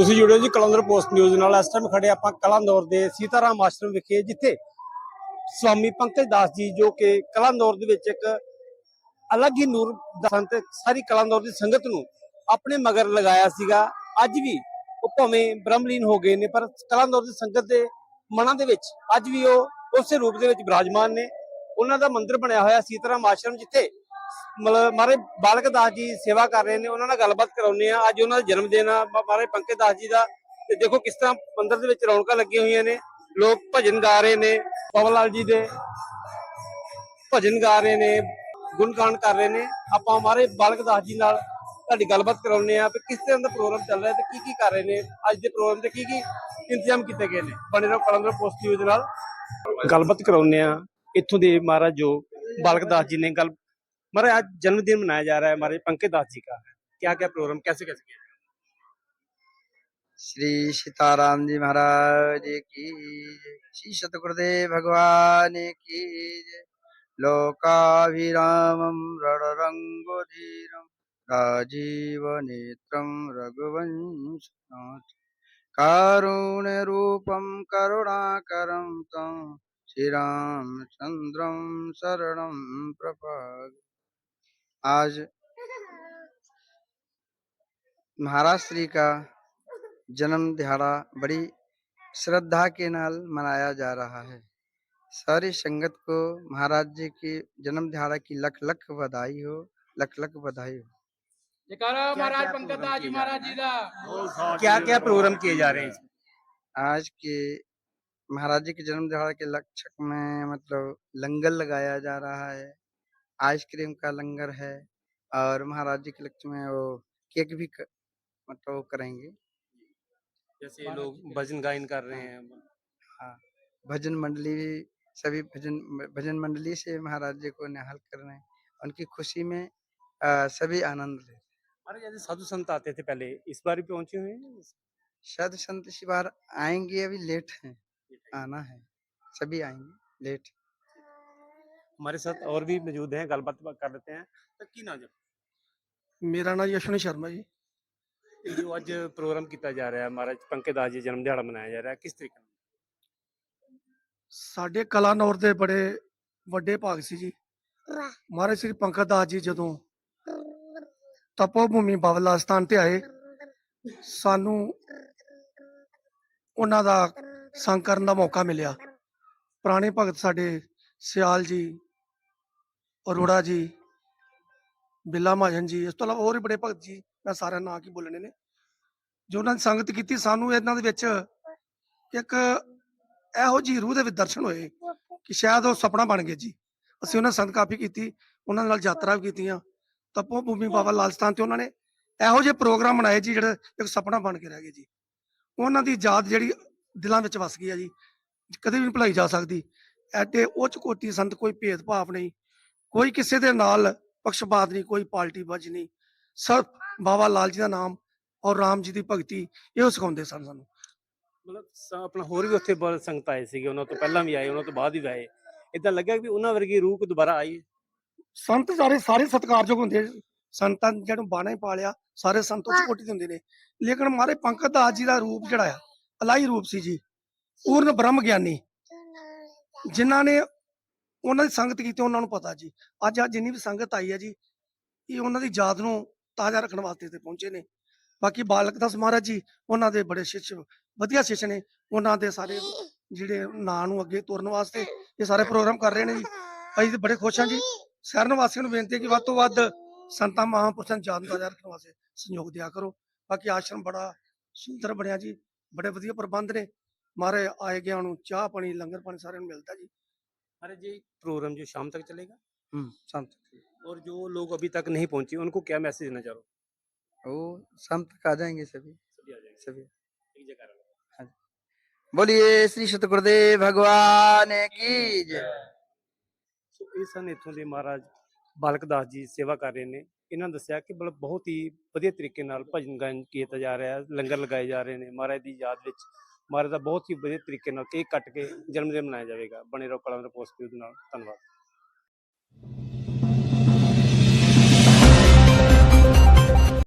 ਤੁਸੀਂ ਜੁੜਿਓ ਜੀ ਕਲੰਦਰ post news ਨਾਲ। ਇਸ ਟਾਈਮ ਖੜੇ ਆਪਾਂ ਕਲੰਦੌਰ ਦੇ ਸੀਤਾਰਾਮ ਆਸ਼ਰਮ ਵਿਖੇ, ਜਿੱਥੇ ਸਵਾਮੀ ਪੰਕਜ ਦਾਸ ਜੀ ਜੋ ਕਿ ਕਲੰਦੌਰ ਦੇ ਵਿੱਚ ਇੱਕ ਅਲੱਗ ਹੀ ਨੂਰ ਦਾ ਸਾਰੀ ਕਲੰਦੌਰ ਦੀ ਸੰਗਤ ਨੂੰ ਆਪਣੇ ਮਗਰ ਲਗਾਇਆ ਸੀਗਾ। ਅੱਜ ਵੀ ਉਹ ਭਾਵੇਂ ਬ੍ਰਹਮਲੀਨ ਹੋ ਗਏ ਨੇ, ਪਰ ਕਲੰਦੌਰ ਦੀ ਸੰਗਤ ਦੇ ਮਨਾਂ ਦੇ ਵਿੱਚ ਅੱਜ ਵੀ ਉਹ ਉਸੇ ਰੂਪ ਦੇ ਵਿੱਚ ਵਿਰਾਜਮਾਨ ਨੇ। ਉਹਨਾਂ ਦਾ ਮੰਦਿਰ ਬਣਿਆ ਹੋਇਆ ਸੀਤਾਰਾਮ ਆਸ਼ਰਮ, ਜਿੱਥੇ ਮਤਲਬ ਮਾਰੇ ਬਾਲਕ ਦਾਸ ਜੀ ਸੇਵਾ ਕਰ ਰਹੇ ਨੇ, ਉਹਨਾਂ ਨਾਲ ਗੱਲਬਾਤ ਕਰਾਉਨੇ ਆ ਅੱਜ ਉਹਨਾਂ ਦਾ ਜਨਮ ਦਿਨ ਆ। ਮਾਰੇ ਪੰਕਜ ਦਾਸ ਜੀ ਦਾ। ਤੇ ਦੇਖੋ ਕਿਸ ਤਰ੍ਹਾਂ ਮੰਦਿਰ ਦੇ ਵਿੱਚ ਰੌਣਕਾਂ ਲੱਗੀਆਂ ਹੋਈਆਂ ਨੇ। ਲੋਕ ਭਜਨ ਗਾ ਰਹੇ ਨੇ। ਪਵਨ ਲਾਲ ਜੀ ਦੇ ਭਜਨ ਗਾ ਰਹੇ ਨੇ। ਗੁਣਗਾਨ ਕਰ ਰਹੇ ਨੇ। ਆਪਾਂ ਮਾਰੇ ਬਾਲਕ ਦਾਸ ਜੀ ਨਾਲ ਤੁਹਾਡੀ ਗੱਲਬਾਤ ਕਰਾਉਨੇ ਆ ਕਿ ਕਿਸ ਤਰ੍ਹਾਂ ਦਾ ਪ੍ਰੋਗਰਾਮ ਚੱਲ ਰਿਹਾ ਤੇ ਕੀ ਕੀ ਕਰ ਰਹੇ ਨੇ। ਅੱਜ ਦੇ ਪ੍ਰੋਗਰਾਮ ਤੇ ਕੀ ਕੀ ਇੰਤਜ਼ਾਮ ਕੀਤੇ ਗਏ ਨੇ। ਬਣੇ ਰਹੋ ਕਲੰਦਰ ਪੋਸਟ ਨਿਊਜ਼ ਨਾਲ। ਗੱਲਬਾਤ ਕਰਾਉਣੇ ਆ ਇੱਥੋਂ ਦੇ ਮਹਾਰਾਜ ਜੋ ਬਾਲਕ ਦਾਸ ਜੀ ਨੇ ਗੱਲ हमारे आज जन्मदिन मनाया जा रहा है हमारे पंकज दास जी का क्या क्या प्रोग्राम कैसे कैसे किया श्री सीताराम जी महाराज की। श्री सतगुरुदेव भगवान की। लोकाभिरामं रणरङ्गधीरं राजीवनेत्रं रघुवंशनाथ कारुण्यरूपं करुणाकरं तं श्रीरामचन्द्रं शरणं प्रपद आज महाराज श्री का जन्म दिहाड़ा बड़ी श्रद्धा के नाल मनाया जा रहा है। सारी संगत को महाराज जी की जन्म दिहाड़ा की लख लख बधाई हो लख लख बधाई हो। जयकारा महाराज क्या पंकज प्रोग्राम दास जी महाराज जी का। क्या क्या प्रोग्राम किए जा रहे हैं? आज के महाराज जी के जन्म दिहाड़ा के लक्षक में मतलब लंगर लगाया जा रहा है। आइसक्रीम का लंगर है और महाराज जी के लक्ष्य में वो केक भी क, मतलब वो करेंगे। जैसे लोग भजन गायन कर रहे हैं। हाँ। भजन मंडली सभी भजन भजन मंडली से महाराज जी को निहाल कर रहे हैं। उनकी खुशी में अ, सभी आनंद ले जैसे साधु संत आते थे पहले इस बार भी पहुँचे हुए हैं? साधु संत इस बार आएँगे अभी लेट है। आना है सभी आएँगे लेट। हमारे साथ और भी मौजूद हैं गलबात कर लेते हैं तो की ना जब ਮੇਰਾ ਨਾਮ ਯਸ਼ਵਨੀ ਸ਼ਰਮਾ ਜੀ जो आज प्रोग्राम किया जा रहा है महाराज पंकज दास जी जन्म दिहाड़ा मनाया जा रहा है किस तरीके ਸਾਡੇ ਕਲਾਨੌਰ ਦੇ ਬੜੇ ਵੱਡੇ ਭਾਗ ਸੀ ਜੀ ਮਹਾਰਾਜ ਸ੍ਰੀ ਪੰਕਜ ਦਾਸ ਜੀ ਜਦੋਂ ਤਪੋ ਭੂਮੀ ਬਾਬਲਾ ਸਥਾਨ ਤੇ ਆਏ ਸਾਨੂੰ ਉਹਨਾਂ ਦਾ ਸੰਗ ਕਰਨ ਦਾ ਮੌਕਾ ਮਿਲਿਆ ਪੁਰਾਣੇ ਭਗਤ ਸਾਡੇ ਸਿਆਲ ਜੀ ਅਰੋੜਾ ਜੀ, ਬਿੱਲਾ ਮਹਾਜਨ ਜੀ, ਇਸ ਤੋਂ ਇਲਾਵਾ ਹੋਰ ਵੀ ਬੜੇ ਭਗਤ ਜੀ, ਮੈਂ ਸਾਰਿਆਂ ਨਾਂ ਕੀ ਬੋਲਣੇ ਨੇ। ਜੋ ਉਹਨਾਂ ਦੀ ਸੰਗਤ ਕੀਤੀ, ਸਾਨੂੰ ਇਹਨਾਂ ਦੇ ਵਿੱਚ ਇੱਕ ਇਹੋ ਜੀ ਰੂਹ ਦੇ ਵਿੱਚ ਦਰਸ਼ਨ ਹੋਏ ਕਿ ਸ਼ਾਇਦ ਉਹ ਸੁਪਨਾ ਬਣ ਗਿਆ ਜੀ। ਅਸੀਂ ਉਹਨਾਂ ਸੰਤ ਕਾਫੀ ਕੀਤੀ, ਉਹਨਾਂ ਨਾਲ ਯਾਤਰਾ ਵੀ ਕੀਤੀਆਂ। ਤਪੋ ਭੂਮੀ ਬਾਬਾ ਲਾਲ ਸਥਾਨ ਤੇ ਉਹਨਾਂ ਨੇ ਇਹੋ ਜਿਹੇ ਪ੍ਰੋਗਰਾਮ ਬਣਾਏ ਜੀ, ਜਿਹੜਾ ਇੱਕ ਸੁਪਨਾ ਬਣ ਕੇ ਰਹਿ ਗਏ ਜੀ। ਉਹਨਾਂ ਦੀ ਯਾਦ ਜਿਹੜੀ ਦਿਲਾਂ ਵਿੱਚ ਵਸ ਗਈ ਆ ਜੀ, ਕਦੇ ਵੀ ਨਹੀਂ ਭੁਲਾਈ ਜਾ ਸਕਦੀ। ਐਡੇ ਉੱਚ ਕੋਟੀ ਸੰਤ ਕੋਈ ਭੇਦਭਾਵ ਨਹੀਂ ਕੋਈ ਕਿਸੇ ਦੇ ਨਾਲ ਪਕਸ਼ਪਾਤ ਨਹੀਂ ਕੋਈ ਪਾਰਟੀ ਬਾਜ ਨਹੀਂ। ਸਭ ਬਾਬਾ ਲਾਲ ਜੀ ਦਾ ਨਾਮ ਔਰ ਰਾਮ ਜੀ ਦੀ ਭਗਤੀ ਇਹੋ ਸਿਖਾਉਂਦੇ ਸਨ ਸਾਨੂੰ। ਮਤਲਬ ਸ- ਆਪਣਾ ਹੋਰ ਵੀ ਉੱਥੇ ਬਹੁਤ ਸੰਗਤ ਆਏ ਸੀਗੇ ਉਹਨਾਂ ਤੋਂ ਪਹਿਲਾਂ ਵੀ ਆਏ ਉਹਨਾਂ ਤੋਂ ਬਾਅਦ ਵੀ ਆਏ। ਇਦਾਂ ਲੱਗਿਆ ਵੀ ਉਹਨਾਂ ਵਰਗੀ ਰੂਹ ਕੋ ਦੁਬਾਰਾ ਆਈ। ਹੈ। ਸੰਤ ਸਾਰੇ ਸਾਰੇ ਸਤਿਕਾਰਯੋਗ ਹੁੰਦੇ ਆ। ਸੰਤਾਂ ਜਿਹਨੂੰ ਬਾਣਾ ਹੀ ਪਾਲਿਆ ਸਾਰੇ ਸੰਤ ਉੱਚ ਕੋਟੀ ਦੇ ਹੁੰਦੇ ਨੇ। ਲੇਕਿਨ ਮਾਰੇ ਪੰਕਜ ਦਾਸ ਜੀ ਦਾ ਰੂਪ ਜਿਹੜਾ ਆ ਅਲਾਈ ਰੂਪ ਸੀ ਜੀ। ਪੂਰਨ ਬ੍ਰਹਮ ਗਿਆਨੀ। ਜਿਨ੍ਹਾਂ ਨੇ ਉਹਨਾਂ ਦੀ ਸੰਗਤ ਕੀਤੀ, ਉਹਨਾਂ ਨੂੰ ਪਤਾ ਜੀ। ਅੱਜ ਆ ਜਿੰਨੀ ਵੀ ਸੰਗਤ ਆਈ ਹੈ ਜੀ, ਇਹ ਉਹਨਾਂ ਦੀ ਯਾਦ ਨੂੰ ਤਾਜ਼ਾ ਰੱਖਣ ਵਾਸਤੇ ਤੇ ਪਹੁੰਚੇ ਨੇ। ਬਾਕੀ ਬਾਲਕ ਦਾਸ ਮਹਾਰਾਜ ਜੀ, ਉਹਨਾਂ ਦੇ ਬੜੇ ਸ਼ਿਸ਼, ਵਧੀਆ ਸ਼ਿਸ਼ ਨੇ। ਉਹਨਾਂ ਦੇ ਸਾਰੇ ਜਿਹੜੇ ਨਾਂ ਨੂੰ ਅੱਗੇ ਤੋਰਨ ਵਾਸਤੇ ਇਹ ਸਾਰੇ ਪ੍ਰੋਗਰਾਮ ਕਰ ਰਹੇ ਨੇ ਜੀ। ਅਸੀਂ ਤੇ ਬੜੇ ਖੁਸ਼ ਹਾਂ ਜੀ। ਸ਼ਹਿਰ ਨਿਵਾਸੀਆਂ ਨੂੰ ਬੇਨਤੀ ਹੈ ਕਿ ਵੱਧ ਤੋਂ ਵੱਧ ਸੰਤਾਂ, ਮਹਾਂਪੁਰਸ਼ਾਂ ਨੂੰ ਯਾਦ ਤਾਜ਼ਾ ਰੱਖਣ ਵਾਸਤੇ ਸਹਿਯੋਗ ਦਿਆ ਕਰੋ। ਬਾਕੀ ਆਸ਼ਰਮ ਬੜਾ ਸੁੰਦਰ ਬਣਿਆ ਜੀ, ਬੜੇ ਵਧੀਆ ਪ੍ਰਬੰਧ ਨੇ। ਮਾਰੇ ਆਏ ਗਿਆ ਨੂੰ ਚਾਹ ਪਾਣੀ, ਲੰਗਰ ਪਾਣੀ ਸਾਰਿਆਂ ਨੂੰ ਮਿਲਦਾ ਜੀ। अरे जी प्रोग्राम जो शाम तक चलेगा हम्म, शाम तक और जो लोग अभी तक नहीं पहुंचे उनको क्या मैसेज देना चाह रहे हो वो शाम तक आ जाएंगे सभी सभी आ जाएंगे सभी एक जगह रहो। बोलिए श्री सतगुरुदेव भगवान की जय सो ਇਹ ਸਨ ਇੱਥੋਂ ਦੇ ਮਹਾਰਾਜ ਬਾਲਕ ਦਾਸ ਜੀ ਸੇਵਾ ਕਰ ਰਹੇ ਨੇ ਇਹਨਾਂ ਨੇ ਦੱਸਿਆ ਕਿ ਮਤਲਬ ਬਹੁਤ ਹੀ ਵਧੀਆ ਤਰੀਕੇ ਨਾਲ ਭਜਨ ਗਾਇਨ ਕੀਤਾ ਜਾ ਰਿਹਾ ਹੈ ਲੰਗਰ ਲਗਾਏ ਜਾ ਰਹੇ ਨੇ ਮਹਾਰਾਜ ਦੀ ਯਾਦ ਵਿੱਚ ਮਹਾਰਾਜ ਦਾ ਬਹੁਤ ਹੀ ਵਧੀਆ ਤਰੀਕੇ ਨਾਲ ਕੇਕ ਕੱਟ ਕੇ ਜਨਮ ਦਿਨ ਮਨਾਇਆ ਜਾਵੇਗਾ। ਬਣੇ ਰਹੋ ਕਲਮ ਪੋਸਟ ਦੇ ਨਾਲ। ਧੰਨਵਾਦ।